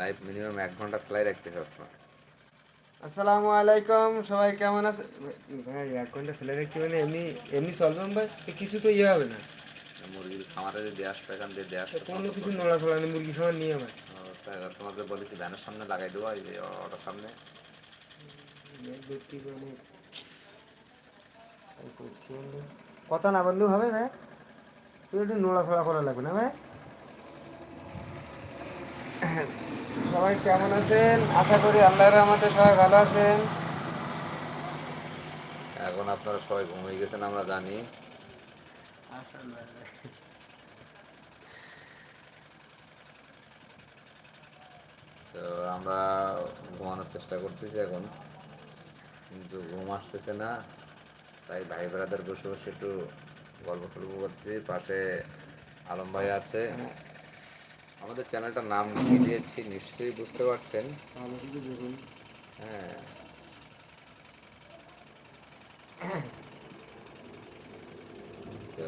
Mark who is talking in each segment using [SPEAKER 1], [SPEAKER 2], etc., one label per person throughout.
[SPEAKER 1] Live minimum এক ঘণ্টা খোলাই রাখতে হবে আপনার।
[SPEAKER 2] আসসালামু আলাইকুম সবাই কেমন আছে? ভাই এক ঘণ্টা ফেলে রাখছি মানে এমনি এমনি চলবে ভাই কিছু তো ইয়ে হবে না।
[SPEAKER 1] মুরগির খামারে যে দিয়ে আসতো এখান দিয়ে দিয়ে আসতো
[SPEAKER 2] কোনো কিছু নড়াচড়া নেই মুরগি খাওয়ার নিয়ে আমার
[SPEAKER 1] তোমাদের বলেছি ভ্যানের সামনে লাগাই দেবো এই যে অটোর সামনে।
[SPEAKER 2] কথা না বললেও হবে ভাই। তুই একটু নড়াচড়া করা লাগবে না ভাই। সবাই কেমন আছেন? আশা করি আল্লাহর আমাদের সবাই ভালো আছেন।
[SPEAKER 1] এখন আপনারা সবাই ঘুমিয়ে গেছেন, আমরা জানি। তো আমরা ঘুমানোর চেষ্টা করতেছি এখন। কিন্তু ঘুম আসতেছে না, তাই ভাই ব্রাদার বসে বসে একটু গল্প টল্প করতেছি। পাশে আলম ভাই আছে। আমাদের চ্যানেলটার নাম কি দিয়েছি নিশ্চয়ই বুঝতে পারছেন। হ্যাঁ। তো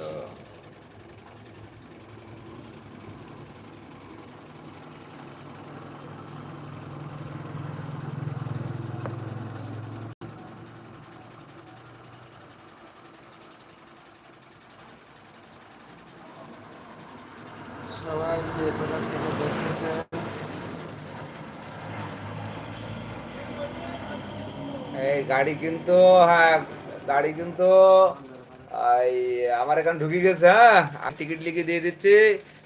[SPEAKER 1] এই গাড়ি কিন্তু হ্যাঁ গাড়ি কিন্তু আমার এখানে ঢুকে গেছে হ্যাঁ। আমি টিকিট লিখে দিয়ে দিচ্ছি।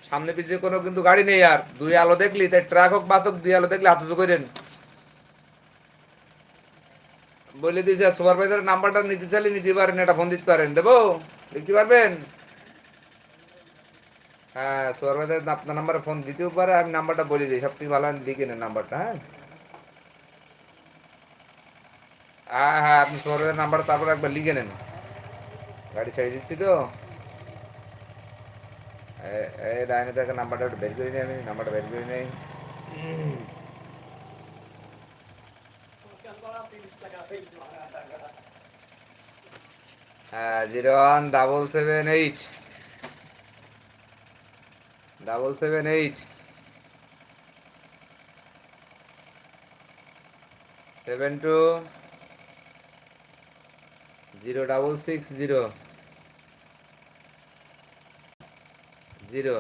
[SPEAKER 1] সামনে পিছিয়ে কোনো কিন্তু গাড়ি নেই আর। দুই আলো দেখলি, তাই ট্রাক হোক, বাস হোক, দুই আলো দেখলে হাত করেন বলে দিয়েছে সুপারভাইজারের নাম্বারটা নিতে চাইলে নিতে পারেন, এটা ফোন দিতে পারেন। দেবো? লিখতে পারবেন? হ্যাঁ সুপারভাইজার আপনার নাম্বারে ফোন দিতেও পারে, আমি নাম্বারটা বলে দিই, সব থেকে ভালো আমি লিখে নেন নাম্বারটা হ্যাঁ? হ্যাঁ হ্যাঁ আপনি শহরের নাম্বার তারপর একবার লিখে নেন। গাড়ি ছেড়ে দিচ্ছি তো। এই লাইনে নাম্বারটা একটু বের করে নিই আমি নাম্বারটা বের করে নিই। হ্যাঁ zero one double seven eight double seven eight seven two zero double six zero zero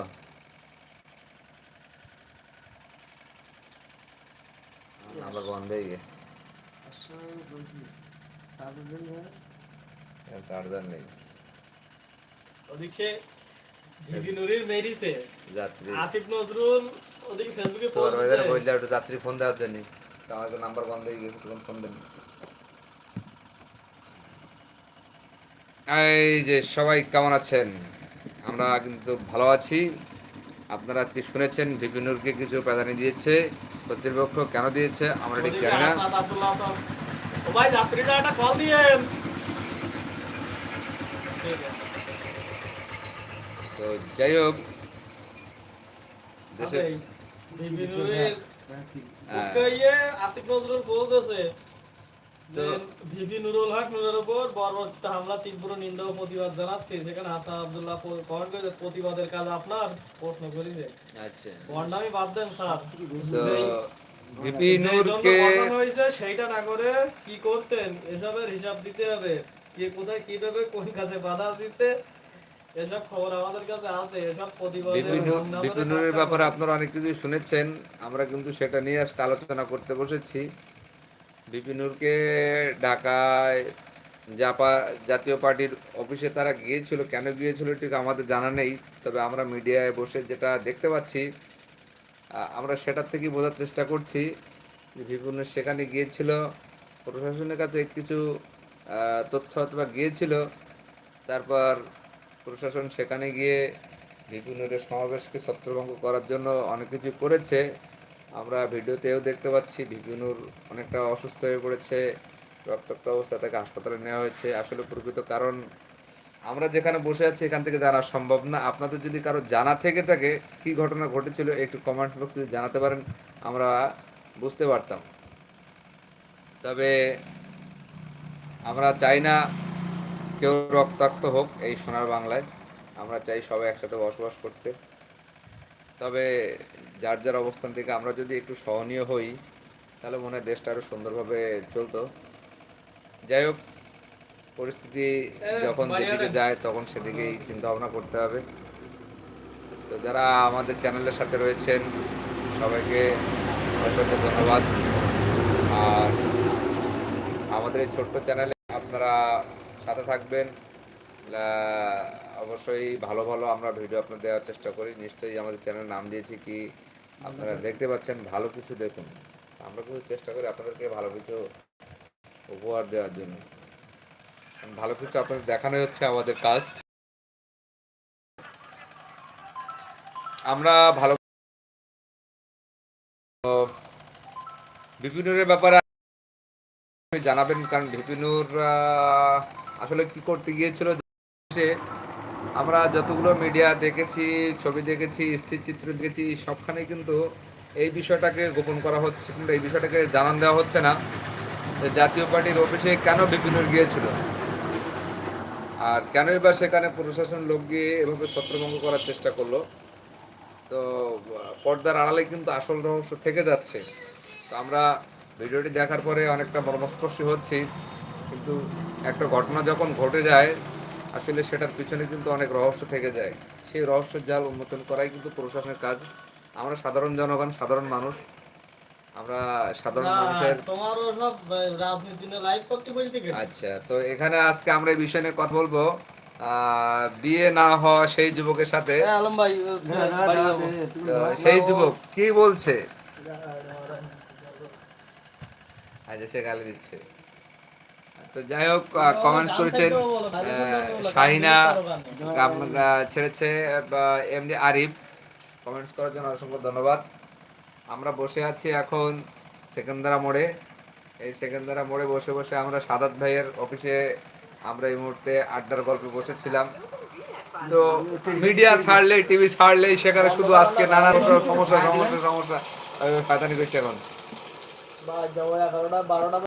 [SPEAKER 1] number বন্ধ হয়ে
[SPEAKER 2] ভাই
[SPEAKER 1] চার্জার নেই
[SPEAKER 3] ওদিকে
[SPEAKER 1] যাত্রী।
[SPEAKER 3] আসিফ নজরুল ওদিকে ফেসবুকে পোস্ট
[SPEAKER 1] সুপারভাইজার
[SPEAKER 3] দিছে।
[SPEAKER 1] যাত্রী ফোন দেওয়ার জন্য। তো আমাকে নাম্বার বন্ধ হয়ে গেছে তখন ফোন দেন এই যে সবাই কেমন আছেন? আমরা কিন্তু ভালো আছি। আপনারা আজকে শুনেছেন বিপিনুরকে কিছু প্রাধান্য দিয়েছে। কর্তৃপক্ষ কেন দিয়েছে আমরা ঠিক জানি না।
[SPEAKER 3] ভাই যাত্রীরা একটা কল ঠিক আছে।
[SPEAKER 1] তো যাই হোক দেশের হ্যাঁ,
[SPEAKER 3] ওকে আসিফ নজরুল বলতেছে যে নুরুল হক নুরের উপর বর্বরচিত হামলা তীব্র নিন্দা ও প্রতিবাদ জানাচ্ছে। সেখানে হাসান আব্দুল্লাহ কমেন্ট করেছে প্রতিবাদের কাজ আপনার প্রশ্ন করেছে।
[SPEAKER 1] আচ্ছা।
[SPEAKER 3] ভণ্ডামি বাদ দেন স্যার। হয়েছে সেইটা না করে কি করছেন? এসবের হিসাব দিতে হবে। কে কোথায় কীভাবে কোন কাজে বাধা দিতে এসব খবর আমাদের কাছে আছে
[SPEAKER 1] ব্যাপারে আপনারা অনেক কিছু শুনেছেন আমরা কিন্তু সেটা নিয়ে আজকে আলোচনা করতে বসেছি। বিপিনুরকে ঢাকায় জাপা জাতীয় পার্টির অফিসে তারা গিয়েছিল কেন গিয়েছিল ঠিক আমাদের জানা নেই তবে আমরা মিডিয়ায় বসে যেটা দেখতে পাচ্ছি আমরা সেটার থেকেই বোঝার চেষ্টা করছি যে বিপিনুর সেখানে গিয়েছিল প্রশাসনের কাছে কিছু তথ্য অথবা গিয়েছিল তারপর প্রশাসন সেখানে গিয়ে বিপিনুরের সমাবেশকে ছত্রভঙ্গ করার জন্য অনেক কিছু করেছে। আমরা ভিডিওতেও দেখতে পাচ্ছি বিপিনুর অনেকটা অসুস্থ হয়ে পড়েছে, রক্তাক্ত অবস্থা তাকে হাসপাতালে নেওয়া হয়েছে। আসলে প্রকৃত কারণ আমরা যেখানে বসে আছি এখান থেকে জানা সম্ভব না। আপনাদের যদি কারও জানা থেকে থাকে কি ঘটনা ঘটেছিল, একটু কমেন্টস বক্সে জানাতে পারেন, আমরা বুঝতে পারতাম। তবে আমরা চাই না কেউ রক্তাক্ত হোক এই সোনার বাংলায় আমরা চাই সবাই একসাথে বসবাস করতে। তবে যার যার অবস্থান থেকে আমরা যদি একটু সহনীয় হই তাহলে মনে হয় দেশটা আরও সুন্দরভাবে চলতো। যাই হোক পরিস্থিতি যখন যেদিকে যায় তখন সেদিকেই চিন্তা ভাবনা করতে হবে। তো যারা আমাদের চ্যানেলের সাথে রয়েছেন সবাইকে অসংখ্য ধন্যবাদ। আর আমাদের এই ছোট্ট চ্যানেলে আপনারা সাথে থাকবেন। অবশ্যই ভালো ভালো আমরা ভিডিও আপনার দেওয়ার চেষ্টা করি। নিশ্চয়ই আমাদের চ্যানেলের নাম দিয়েছি কি? আপনারা দেখতে পাচ্ছেন ভালো কিছু দেখুন। আমরা কিন্তু চেষ্টা করি আপনাদেরকে ভালো কিছু উপহার দেওয়ার জন্য। ভালো কিছু আপনাদের দেখানোই হচ্ছে আমাদের কাজ। আমরা ভালো বিপিনুরের ব্যাপারে জানাবেন কারণ বিপিনুর আসলে কি করতে গিয়েছিল সে আমরা যতগুলো মিডিয়া দেখেছি, ছবি দেখেছি, স্থিরচিত্র দেখেছি সবখানে কিন্তু এই বিষয়টাকে গোপন করা হচ্ছে কিংবা এই বিষয়টাকে জানান দেওয়া হচ্ছে না। যে জাতীয় পার্টির অফিসে কেন বিপিনুর গিয়েছিল? আর কেনই বা সেখানে প্রশাসন লোক গিয়ে এভাবে ছত্রভঙ্গ করার চেষ্টা করল? তো, পর্দার আড়ালে কিন্তু আসল রহস্য থেকে যাচ্ছে। তো আমরা ভিডিওটি দেখার পরে অনেকটা মর্মস্পর্শী হচ্ছি। কিন্তু একটা ঘটনা যখন ঘটে যায় আসলে সেটার পিছনে কিন্তু অনেক রহস্য থেকে যায় সেই রহস্যের জাল উন্মোচন করাই কিন্তু প্রশাসনের কাজ আমরা সাধারণ জনগণ সাধারণ মানুষ আমরা সাধারণ মানুষের
[SPEAKER 3] তোমারও সব রাজনীতি লাইভ করতে বলতে
[SPEAKER 1] আচ্ছা তো এখানে আজকে আমরা এই বিষয় নিয়ে কথা বলব আহ, বিয়ে না হওয়া সেই যুবকের সাথে সেই যুবক কি বলছে আচ্ছা সে গালি দিচ্ছে তো যাই হোক কমেন্টস করেছেন শাহিনা ছেড়েছে এমনি আরিফ কমেন্টস করার জন্য অসংখ্য ধন্যবাদ। আমরা বসে আছি এখন সেকেন্দারা মোড়ে। এই সেকেন্দারা মোড়ে বসে বসে আমরা সাদাত ভাইয়ের অফিসে আমরা এই মুহূর্তে আড্ডার গল্পে বসেছিলাম। তো মিডিয়া ছাড়লেই টিভি ছাড়লেই সেখানে শুধু আজকে নানা রকম সমস্যা সমস্যা সমস্যা ফায়দানি করছে এখন